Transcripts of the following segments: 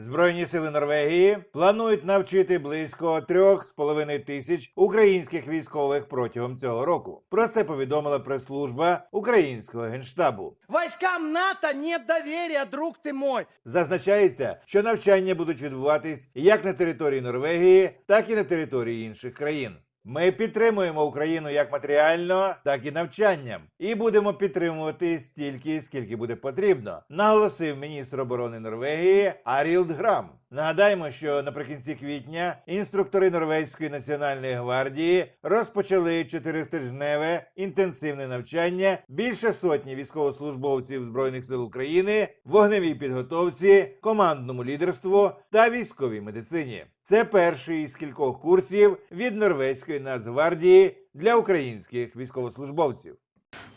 Збройні сили Норвегії планують навчити близько трьох з половиною тисяч українських військових протягом цього року. Про це повідомила прес-служба українського генштабу. Військам НАТО не довір'я, друг ти мой. Зазначається, що навчання будуть відбуватись як на території Норвегії, так і на території інших країн. Ми підтримуємо Україну як матеріально, так і навчанням, і будемо підтримувати стільки, скільки буде потрібно, наголосив міністр оборони Норвегії Арілд Грам. Нагадаємо, що наприкінці квітня інструктори Норвезької національної гвардії розпочали чотиритижневе інтенсивне навчання більше сотні військовослужбовців збройних сил України, вогневій підготовці, командному лідерству та військовій медицині. Це перший із кількох курсів від Норвезької Нацгвардії для українських військовослужбовців.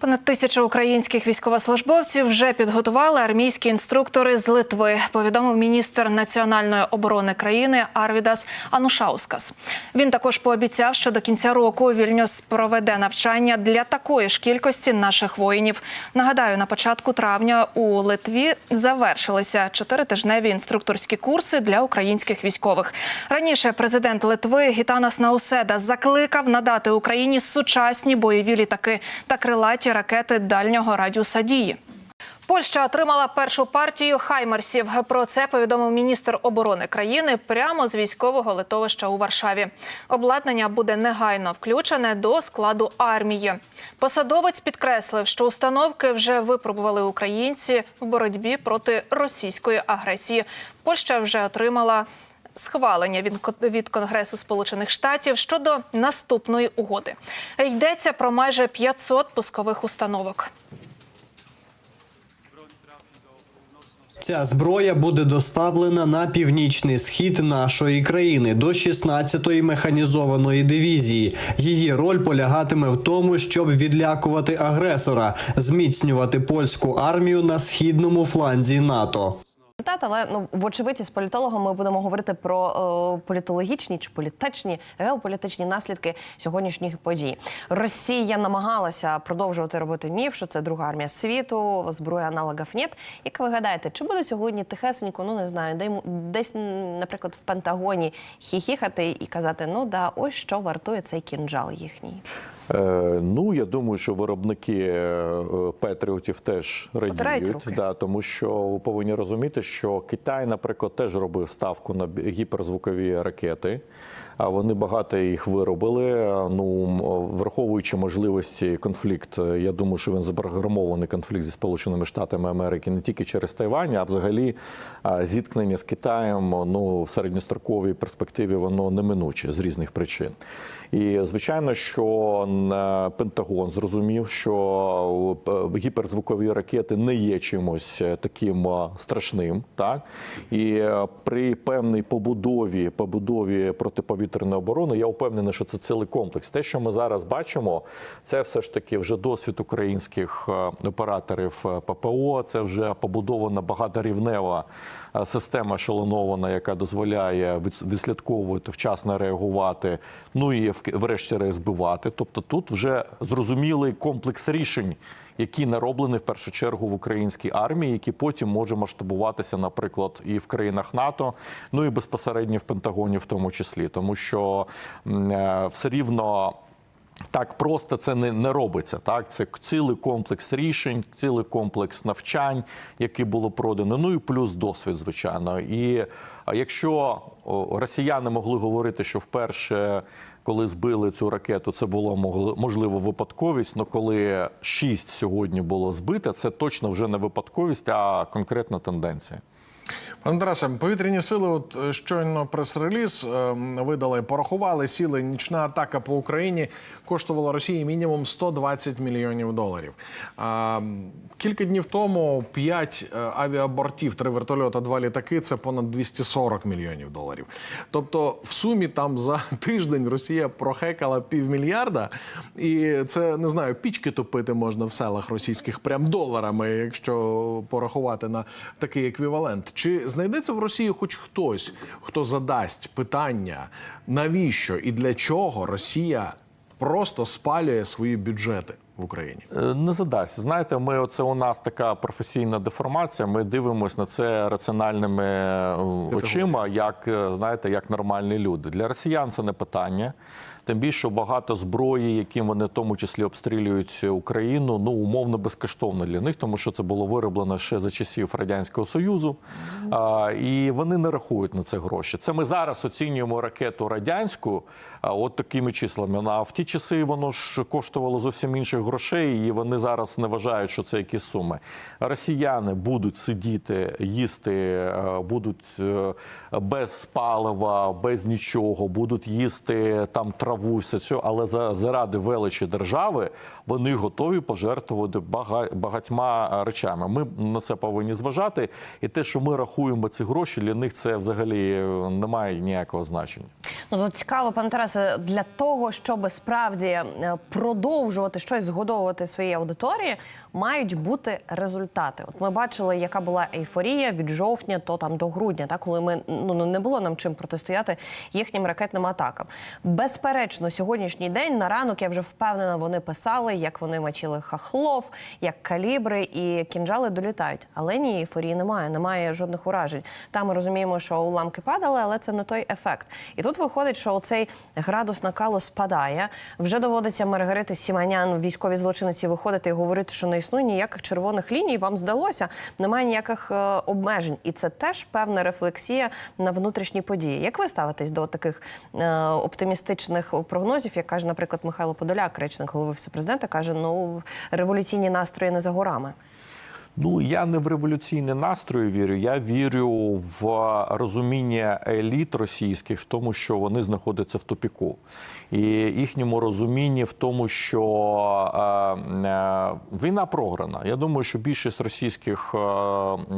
Понад тисячу українських військовослужбовців вже підготували армійські інструктори з Литви. Повідомив міністр національної оборони країни Арвідас Анушаускас. Він також пообіцяв, що до кінця року Вільнюс проведе навчання для такої ж кількості наших воїнів. Нагадаю, на початку травня у Литві завершилися чотиритижневі інструкторські курси для українських військових. Раніше президент Литви Гітанас Науседа закликав надати Україні сучасні бойові літаки та крилаті ракети дальнього радіуса дії. Польща отримала першу партію хаймерсів. Про це повідомив міністр оборони країни прямо з військового литовища у Варшаві. Обладнання буде негайно включене до складу армії. Посадовець підкреслив, що установки вже випробували українці в боротьбі проти російської агресії. Польща вже отримала. Схвалення від ко- від Конгресу Сполучених Штатів щодо наступної угоди йдеться про майже 500 пускових установок. Ця зброя буде доставлена на північний схід нашої країни до 16-ї механізованої дивізії. Її роль полягатиме в тому, щоб відлякувати агресора, зміцнювати польську армію на східному фланзі НАТО. Результат, але ну вочевидь, з політологом ми будемо говорити про е, політологічні чи політичні геополітичні наслідки сьогоднішніх подій. Росія намагалася продовжувати робити міф, що це друга армія світу, зброя аналогів нет. Як ви гадаєте, чи будуть сьогодні тихесенько, ну не знаю, де десь, наприклад, в Пентагоні хіхіхати і казати, ну да, ось що вартує цей кінжал їхній. Е, ну, я думаю, що виробники е, Петріотів теж радіють, да, тому що ви повинні розуміти, що Китай, наприклад, теж робив ставку на гіперзвукові ракети. Вони багато їх виробили. Ну враховуючи можливості конфлікт, е, я думаю, що він запрограмований конфлікт зі Сполученими Штатами Америки не тільки через Тайвань, а взагалі зіткнення з Китаєм ну в середньостроковій перспективі воно неминуче з різних причин. І звичайно, що Пентагон зрозумів, що е, гіперзвукові ракети не є чимось е, таким е, страшним, так і е, при певній побудові побудові протиповітряної оборони я впевнений, що це цілий комплекс. Те, що ми зараз бачимо, це все ж таки вже досвід українських е, операторів е, ППО. Це вже побудована багаторівнева е, система шалонована, яка дозволяє від- відслідковувати, вчасно реагувати, ну і врешті-решт збивати. Тобто тут вже зрозумілий комплекс рішень. Які нароблені в першу чергу в українській армії, які потім може масштабуватися, наприклад, і в країнах НАТО, ну і безпосередньо в Пентагоні, в тому числі, тому що е, все рівно так просто це не, не робиться. Так, це цілий комплекс рішень, цілий комплекс навчань, які було продано. Ну і плюс досвід, звичайно. І якщо росіяни могли говорити, що вперше, коли збили цю ракету, це було можливо випадковість. але коли шість сьогодні було збито, це точно вже не випадковість, а конкретна тенденція. Пане Тарасе, повітряні сили, от е, щойно прес-реліз е, видали, порахували сіли. Нічна атака по Україні коштувала Росії мінімум 120 мільйонів доларів. А, кілька днів тому 5 авіабортів, 3 вертольота, 2 літаки це понад 240 мільйонів доларів. Тобто, в сумі там за тиждень Росія прохекала півмільярда, і це не знаю, пічки топити можна в селах російських прям доларами, якщо порахувати на такий еквівалент. Чи знайдеться в Росії хоч хтось, хто задасть питання, навіщо і для чого Росія просто спалює свої бюджети? в Україні? Е, Не задасть. Знаєте, ми оце у нас така професійна деформація. Ми дивимося на це раціональними е, очима, як е, знаєте, як нормальні люди. Для росіян це не питання. Тим більше багато зброї, яким вони в тому числі обстрілюють Україну, ну умовно безкоштовно для них, тому що це було вироблено ще за часів радянського союзу. А, і вони не рахують на це гроші. Це ми зараз оцінюємо ракету радянську, а, от такими числами. А в ті часи воно ж коштувало зовсім інших грошей, і вони зараз не вважають, що це якісь суми. Росіяни будуть сидіти, їсти, будуть е, без палива, без нічого, будуть їсти там траву, все це, але за заради величі держави вони готові пожертвувати бага- багатьма речами. Ми на це повинні зважати. І те, що ми рахуємо ці гроші, для них це взагалі е, не має ніякого значення. Ну тут цікаво, пане Тарасе, для того, щоб справді е, продовжувати щось згодовувати своїй аудиторії, мають бути результати. От ми бачили, яка була ейфорія від жовтня, то там до грудня, так коли ми ну, не було нам чим протистояти їхнім ракетним атакам. Безперечно, сьогоднішній день на ранок я вже впевнена, вони писали, як вони мочили хахлов, як калібри і кінжали долітають. Але ні, ейфорії немає, немає жодних уражень. Там ми розуміємо, що уламки падали, але це не той ефект. І тут виходить, що цей градус накалу спадає. Вже доводиться Маргарити Сіманян, військовій злочинниці, виходити і говорити, що не існує ніяких червоних ліній. Вам здалося, немає ніяких е, обмежень, і це теж певна рефлексія на внутрішні події. Як ви ставитесь до таких е, прогнозів, як каже, наприклад, Михайло Подоляк, речник голови всепрезидента, президента, каже: ну революційні настрої не за горами. Ну я не в революційні настрої вірю. Я вірю в розуміння еліт російських в тому, що вони знаходяться в тупіку, і їхньому розумінні в тому, що е, е, війна програна. Я думаю, що більшість російських е,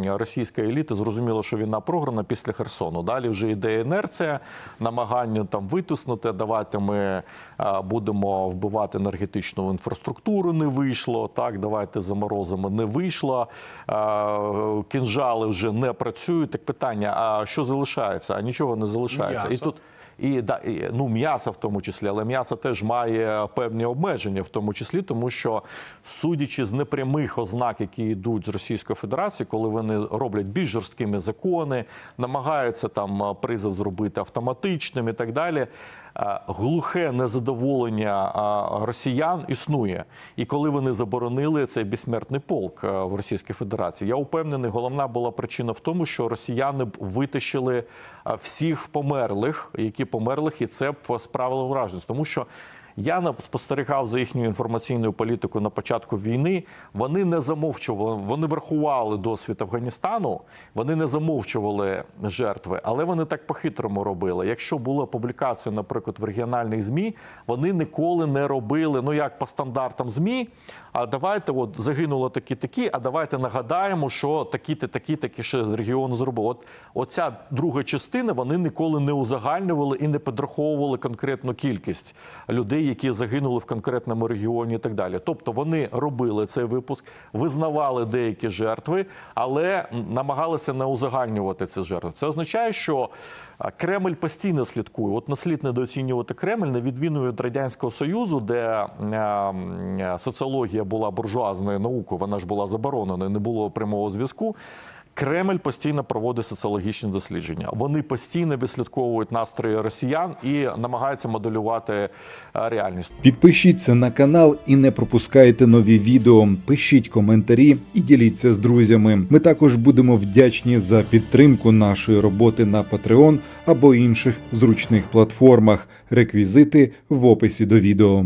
російської еліти зрозуміло, що війна програна після Херсону. Далі вже йде інерція, намагання там витиснути. Давайте ми е, будемо вбивати енергетичну інфраструктуру. Не вийшло. Так, давайте заморозимо. Не вийшло. Е, Кінжали вже не працюють. Так питання: а що залишається? А нічого не залишається. М'ясо. І тут. І да, і, ну м'ясо в тому числі, але м'ясо теж має певні обмеження, в тому числі, тому що судячи з непрямих ознак, які йдуть з Російської Федерації, коли вони роблять більш жорсткими закони, намагаються там е, призов зробити автоматичним і так далі. Е, Глухе незадоволення е, росіян існує, і коли вони заборонили цей безсмертний полк е, в Російській Федерації, я упевнений, головна була причина в тому, що росіяни б витащили всіх померлих, які померлих, і це б справило враження, тому що. Я спостерігав за їхньою інформаційною політикою на початку війни. Вони не замовчували, вони врахували досвід Афганістану, вони не замовчували жертви, але вони так по-хитрому робили. Якщо була публікація, наприклад, в регіональних ЗМІ, вони ніколи не робили, ну як по стандартам ЗМІ. А давайте, от загинуло такі такі. А давайте нагадаємо, що такі-то, такі, такі ще з регіону зробили. От оця друга частина вони ніколи не узагальнювали і не підраховували конкретну кількість людей, які загинули в конкретному регіоні, і так далі. Тобто вони робили цей випуск, визнавали деякі жертви, але намагалися не узагальнювати ці жертви. Це означає, що Кремль постійно слідкує. От не слід недооцінювати Кремль, на відміну від радянського союзу, де е, соціологія була буржуазною наукою, вона ж була заборонена, не було прямого зв'язку. Кремль постійно проводить соціологічні дослідження. Вони постійно відслідковують настрої росіян і намагаються моделювати е, реальність. Підпишіться на канал і не пропускайте нові відео. Пишіть коментарі і діліться з друзями. Ми також будемо вдячні за підтримку нашої роботи на Patreon або інших зручних платформах. Реквізити в описі до відео.